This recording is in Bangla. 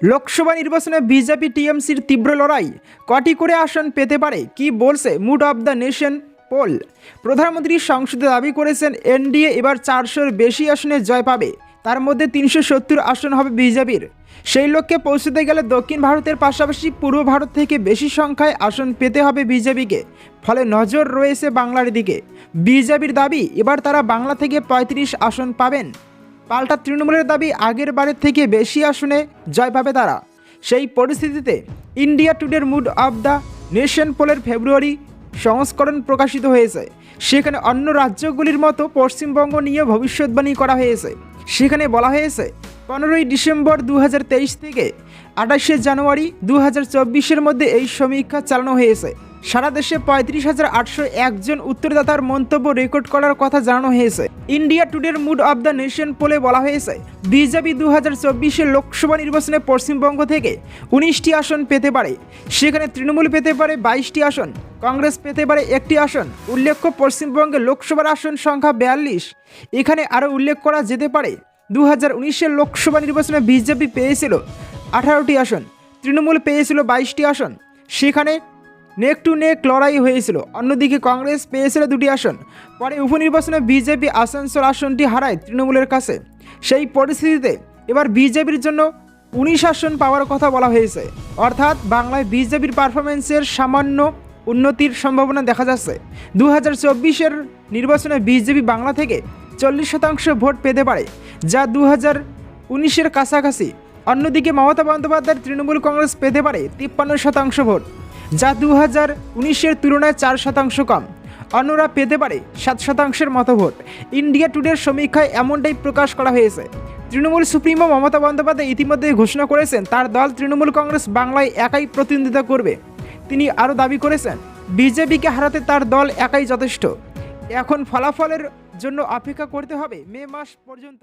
লোকসভা নির্বাচনে বিজেপি টিএমসির তীব্র লড়াই। কটি করে আসন পেতে পারে? কি বলছে mood of the nation poll? প্রধানমন্ত্রী সংসদে দাবি করেছেন, এনডিএ এবার চারশোর বেশি আসনে জয় পাবে। তার মধ্যে তিনশো সত্তর আসন হবে বিজেপির। সেই লক্ষ্যে পৌঁছতে গেলে দক্ষিণ ভারতের পাশাপাশি পূর্ব ভারত থেকে বেশি সংখ্যায় আসন পেতে হবে বিজেপিকে। ফলে নজর রয়েছে বাংলার দিকে। বিজেপির দাবি, এবার তারা বাংলা থেকে পঁয়ত্রিশ আসন পাবেন। পাল্টা তৃণমূলের দাবি আগের বারের থেকে বেশি আসনে জয় পাবে তারা। সেই পরিস্থিতিতে ইন্ডিয়া টুডের মুড অব দ্য নেশন পোলের ফেব্রুয়ারি সংস্করণ প্রকাশিত হয়েছে। সেখানে অন্য রাজ্যগুলির মতো পশ্চিমবঙ্গ নিয়ে ভবিষ্যৎবাণী করা হয়েছে। সেখানে বলা হয়েছে, পনেরোই ডিসেম্বর দু হাজার তেইশ থেকে আঠাশে জানুয়ারি দু হাজার মধ্যে এই সমীক্ষা চালানো হয়েছে। সারা দেশে পঁয়ত্রিশ হাজার আটশো একজন উত্তরদাতার মন্তব্য রেকর্ড করার কথা জানানো হয়েছে। ইন্ডিয়া টুডের মুড অব দ্য নেশন পোলে বলা হয়েছে, বিজেপি দু হাজার চব্বিশের লোকসভা নির্বাচনে পশ্চিমবঙ্গ থেকে উনিশটি আসন পেতে পারে। সেখানে তৃণমূল পেতে পারে বাইশটি আসন, কংগ্রেস পেতে পারে একটি আসন। উল্লেখ্য, পশ্চিমবঙ্গে লোকসভার আসন সংখ্যা বিয়াল্লিশ। এখানে আরও উল্লেখ করা যেতে পারে দু হাজার উনিশের লোকসভা নির্বাচনে বিজেপি পেয়েছিল আঠারোটি আসন, তৃণমূল পেয়েছিল বাইশটি আসন। সেখানে নেক টু নেক লড়াই হয়েছিল। অন্যদিকে কংগ্রেস পেয়েছিল দুটি আসন। পরে উপনির্বাচনে বিজেপি আসানসোল আসনটি হারায় তৃণমূলের কাছে। সেই পরিস্থিতিতে এবার বিজেপির জন্য উনিশ আসন পাওয়ার কথা বলা হয়েছে। অর্থাৎ বাংলায় বিজেপির পারফরমেন্সের সামান্য উন্নতির সম্ভাবনা দেখা যাচ্ছে। দু হাজার নির্বাচনে বিজেপি বাংলা থেকে চল্লিশ শতাংশ ভোট পেতে পারে, যা দু হাজার উনিশের কাছাকাছি। অন্যদিকে মমতা বন্দ্যোপাধ্যায়ের তৃণমূল কংগ্রেস পেতে পারে তিপ্পান্ন শতাংশ ভোট। যা দু হাজার উনিশের তুলনায় চার শতাংশ কম। অন্যরা পেতে পারে সাত শতাংশের মতো ভোট। ইন্ডিয়া টুডের সমীক্ষায় এমনটাই প্রকাশ করা হয়েছে। তৃণমূল সুপ্রিমো মমতা বন্দ্যোপাধ্যায় ইতিমধ্যে ঘোষণা করেছেন, তার দল তৃণমূল কংগ্রেস বাংলায় একাই প্রতিনিধিত্ব করবে। তিনি আরও দাবি করেছেন, বিজেপিকে হারাতে তার দল একাই যথেষ্ট। এখন ফলাফলের জন্য অপেক্ষা করতে হবে মে মাস পর্যন্ত।